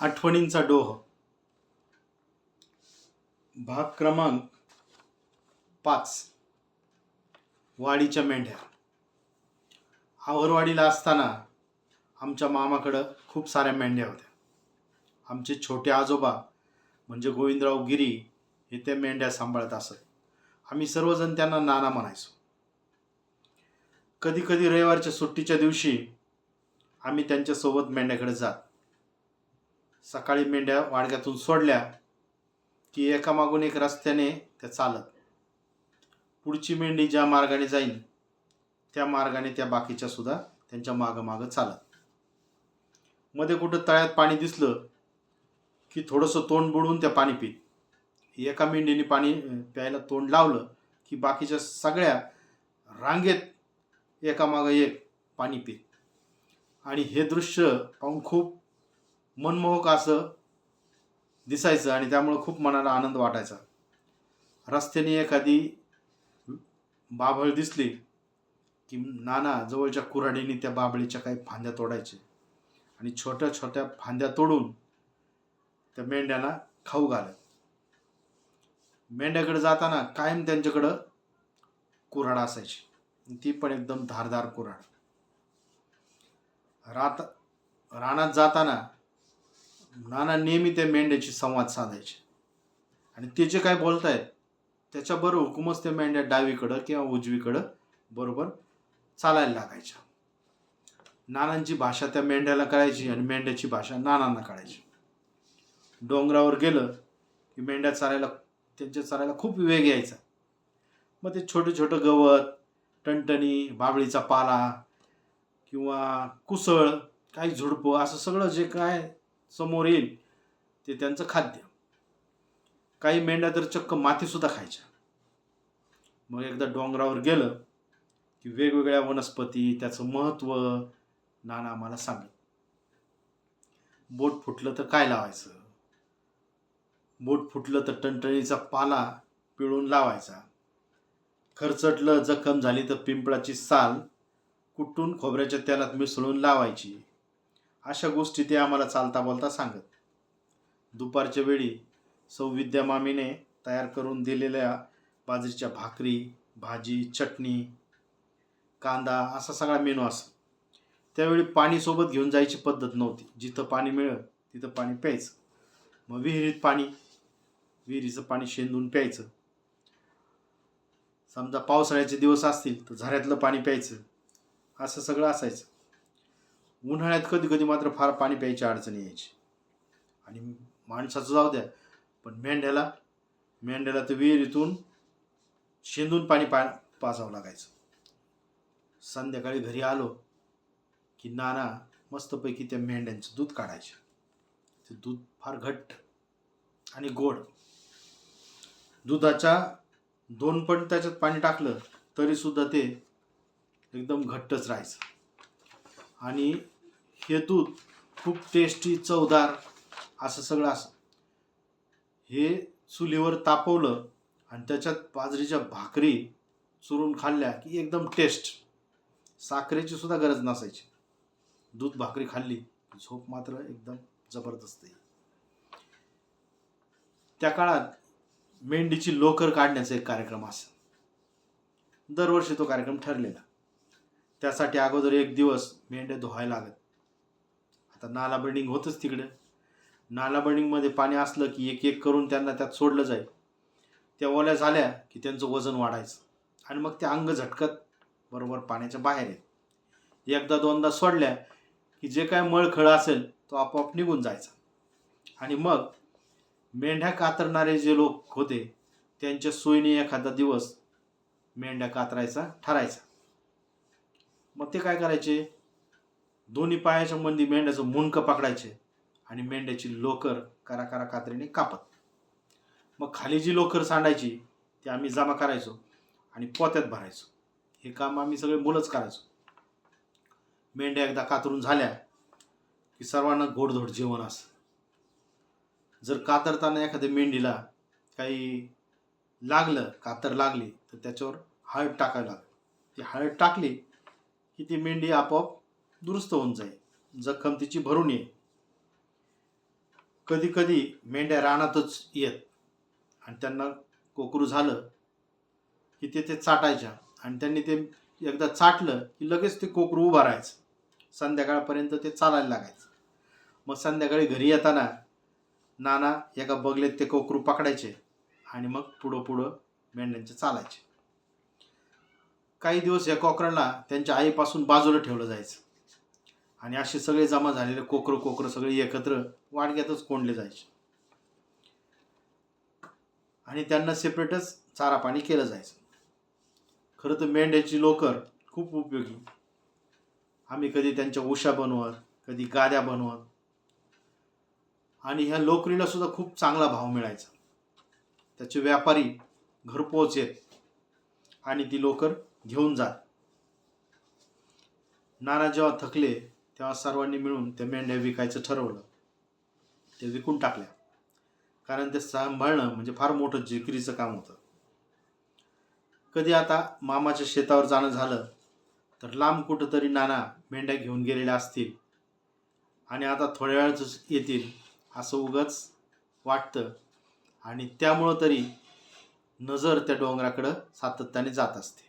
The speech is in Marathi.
आठवणींचा डोह. भाग क्रमांक पाच. वाडीच्या मेंढ्या. आवरवाडीला असताना आमच्या मामाकडं खूप साऱ्या मेंढ्या होत्या. आमचे छोटे आजोबा म्हणजे गोविंदराव गिरी हे त्या मेंढ्या सांभाळत असत. आम्ही सर्वजण त्यांना नाना म्हणायचो. कधी कधी रविवारच्या सुट्टीच्या दिवशी आम्ही त्यांच्यासोबत मेंढ्याकडे जात. सकाळी मेंढ्या वाडग्यातून सोडल्या की एकामागून एक रस्त्याने त्या चालत. पुढची मेंढी ज्या मार्गाने जाईल त्या मार्गाने त्या बाकीच्या सुद्धा त्यांच्या मागं मागं चालत. मध्ये कुठं तळ्यात पाणी दिसलं की थोडंसं तोंड बुडवून त्या पाणी पित. एका मेंढीने पाणी प्यायला तोंड लावलं की बाकीच्या सगळ्या रांगेत एकामागं एक पाणी पित. आणि हे दृश्य पाहून खूप मनमोहक असं दिसायचं आणि त्यामुळं खूप मनाला आनंद वाटायचा. रस्त्याने एखादी बाभळ दिसली की नाना जवळच्या कुऱ्हाडीने त्या बाभळीच्या काही फांद्या तोडायचे आणि छोट्या छोट्या फांद्या तोडून त्या मेंढ्याला खाऊ घालत. मेंढ्याकडे जाताना कायम त्यांच्याकडं कुऱ्हाड असायची. ती पण एकदम धारदार कुऱ्हाड. रात रानात जाताना नाना नेहमी त्या मेंढ्याची संवाद साधायचे. आणि ते जे काय बोलतायत त्याच्याबरोबर हुकूमच त्या मेंढ्या डावीकडं किंवा उजवीकडं बरोबर चालायला लागायच्या. नानांची भाषा त्या मेंढ्याला कळायची आणि मेंढ्याची भाषा नानांना कळायची. डोंगरावर गेलं की मेंढ्या चालायला त्यांच्या चालायला खूप वेग यायचा. मग ते छोटं छोटं गवत टणटणी बाबळीचा पाला किंवा कुसळ काही झुडपं असं सगळं जे काय समोर येईल ते त्यांचं खाद्य. काही मेंढ्या तर चक्क मातीसुद्धा खायच्या. मग एकदा डोंगरावर गेलं की वेगवेगळ्या वनस्पती त्याचं महत्त्व नाना आम्हाला सांगत बोट फुटलं तर काय लावायचं? बोट फुटलं तर टणटणीचा पाला पिळून लावायचा. खरचटलं जखम झाली तर पिंपळाची साल कुटून खोबऱ्याच्या तेलात मिसळून लावायची. अशा गोष्टी ते आम्हाला चालता बोलता सांगत. दुपारच्या वेळी सौविद्या मामीने तयार करून दिलेल्या बाजरीच्या भाकरी भाजी चटणी कांदा असा सगळा मेनू असं त्यावेळी पाणी सोबत घेऊन जायची पद्धत नव्हती. जिथं पाणी मिळत तिथं पाणी प्यायचं. मग विहिरीत पाणी विहिरीचं पाणी शेंदून प्यायचं. समजा पावसाळ्याचे दिवस असतील तर झऱ्यातलं पाणी प्यायचं. असं सगळं असायचं. उन्हाळ्यात कधी कधी मात्र फार पाणी प्यायची अडचणी यायची. आणि माणसाचं जाऊ द्या पण मेंढ्याला मेंढ्याला तर विहिरीतून शेंदून पाणी पा पाजावं लागायचं. संध्याकाळी घरी आलो की नाना मस्तपैकी त्या मेंढ्यांचं दूध काढायचं ते दूध फार घट्ट आणि गोड. दुधाच्या दोन पण त्याच्यात पाणी टाकलं तरीसुद्धा ते एकदम घट्टच राहायचं. आणि हे दूध खूप टेस्टी चवदार असं सगळं असं. हे चुलीवर तापवलं आणि त्याच्यात बाजरीच्या भाकरी चुरून खाल्ल्या की एकदम टेस्ट साखरेची सुद्धा गरज नसायची. दूध भाकरी खाल्ली झोप मात्र एकदम जबरदस्त येईल त्या काळात मेंढीची लोकर काढण्याचा एक कार्यक्रम असा दरवर्षी तो कार्यक्रम ठरलेला. त्यासाठी अगोदर एक दिवस मेंढ्या धुवायला लागत. आता नाला बर्डिंग होतच तिकडे. नाला बर्डिंगमध्ये पाणी असलं की एक एक करून त्यांना त्यात सोडलं जाईल. त्या ओल्या झाल्या की त्यांचं वजन वाढायचं. आणि मग ते अंग झटकत बरोबर पाण्याच्या बाहेर येत. एकदा दोनदा सोडल्या की जे काय मळखळ असेल तो आपोआप निघून जायचा. आणि मग मेंढ्या कातरणारे जे लोक होते त्यांच्या सोयीने एखादा दिवस मेंढ्या कातरायचा ठरायचा. मग ते काय करायचे? दोन्ही पायाच्या मंदी मेंढ्याचं मुंडकं पकडायचे आणि मेंढ्याची लोकर करा करा कात्रीने कापत. मग खाली जी लोकर सांडायची ती आम्ही जमा करायचो आणि पोत्यात भरायचो. हे काम आम्ही सगळे मुलंच करायचो. मेंढ्या एकदा कातरून झाल्या की सर्वांना गोडधोड जेवण असं जर कातरताना एखाद्या मेंढीला काही लागलं कातर लागली तर त्याच्यावर हळद टाकायला लागली ती हळद टाकली की ती मेंढी आपोआप दुरुस्त होऊन जाईल. जखम तिची भरून येईल. कधी कधी मेंढ्या रानातच येत. आणि त्यांना कोकरू झालं की ते ते चाटायच्या. आणि त्यांनी ते एकदा चाटलं की लगेच ते कोकरू उभा राहायचं. संध्याकाळपर्यंत ते चालायला लागायचं. मग संध्याकाळी घरी येताना नाना एका बगलेत ते कोकरू पकडायचे आणि मग पुढं पुढं मेंढ्यांचे चालायचे. काही दिवस या कोकरांना त्यांच्या आईपासून बाजूला ठेवलं जायचं. आणि असे सगळे जमा झालेले कोकरं कोकरं सगळे एकत्र वाडग्यातच कोंडले जायचे. आणि त्यांना सेपरेटच चारा पाणी केलं जायचं. खरं तर मेंढ्याची लोकर खूप उपयोगी. आम्ही कधी त्यांच्या उशा बनवत कधी गाद्या बनवत. आणि ह्या लोकरीला सुद्धा खूप चांगला भाव मिळायचा. त्याचे व्यापारी घरपोच येत आणि ती लोकर घेऊन जात. नाना जेव्हा थकले तेव्हा सर्वांनी मिळून त्या मेंढ्या विकायचं ठरवलं. ते विकून टाकल्या. कारण ते सांभाळणं म्हणजे फार मोठं जिकिरीचं काम होतं. कधी आता मामाच्या शेतावर जाणं झालं तर लांब कुठंतरी नाना मेंढ्या घेऊन गेलेल्या असतील आणि आता थोड्या वेळातच येतील असं उगच वाटतं आणि त्यामुळं तरी नजर त्या डोंगराकडं सातत्याने जात असते.